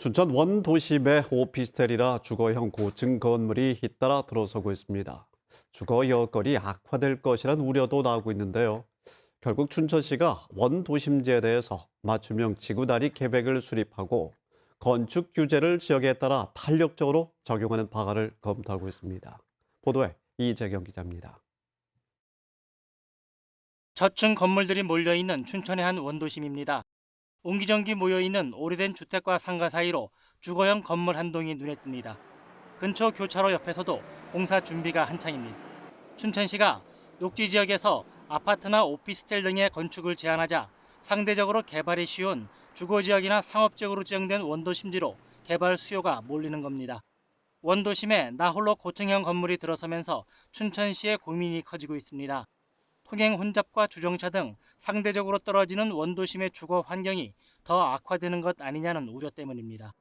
춘천 원도심에 오피스텔이라 주거형 고층 건물이 잇따라 들어서고 있습니다. 주거 여건이 악화될 것이란 우려도 나오고 있는데요. 결국 춘천시가 원도심지에 대해서 맞춤형 지구단위 계획을 수립하고 건축 규제를 지역에 따라 탄력적으로 적용하는 방안을 검토하고 있습니다. 보도에 이재경 기자입니다. 저층 건물들이 몰려있는 춘천의 한 원도심입니다. 옹기종기 모여있는 오래된 주택과 상가 사이로 주거형 건물 한 동이 눈에 띕니다. 근처 교차로 옆에서도 공사 준비가 한창입니다. 춘천시가 녹지 지역에서 아파트나 오피스텔 등의 건축을 제한하자 상대적으로 개발이 쉬운 주거지역이나 상업지역으로 지정된 원도심지로 개발 수요가 몰리는 겁니다. 원도심에 나홀로 고층형 건물이 들어서면서 춘천시의 고민이 커지고 있습니다. 통행 혼잡과 주정차 등 상대적으로 떨어지는 원도심의 주거 환경이 더 악화되는 것 아니냐는 우려 때문입니다.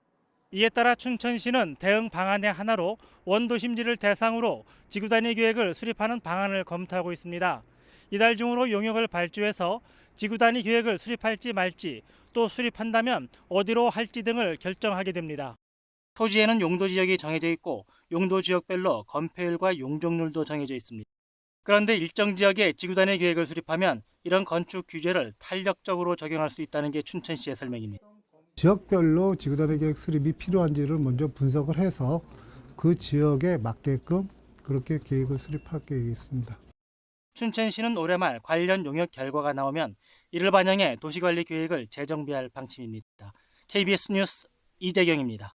이에 따라 춘천시는 대응 방안의 하나로 원도심지를 대상으로 지구 단위 계획을 수립하는 방안을 검토하고 있습니다. 이달 중으로 용역을 발주해서 지구 단위 계획을 수립할지 말지 또 수립한다면 어디로 할지 등을 결정하게 됩니다. 토지에는 용도 지역이 정해져 있고 용도 지역별로 건폐율과 용적률도 정해져 있습니다. 그런데 일정 지역에 지구 단위 계획을 수립하면 이런 건축 규제를 탄력적으로 적용할 수 있다는 게 춘천시의 설명입니다. 지역별로 지구단위 계획 수립이 필요한지를 먼저 분석을 해서 그 지역에 맞게끔 그렇게 계획을 수립할 계획이 있습니다. 춘천시는 올해 말 관련 용역 결과가 나오면 이를 반영해 도시관리 계획을 재정비할 방침입니다. KBS 뉴스 이재경입니다.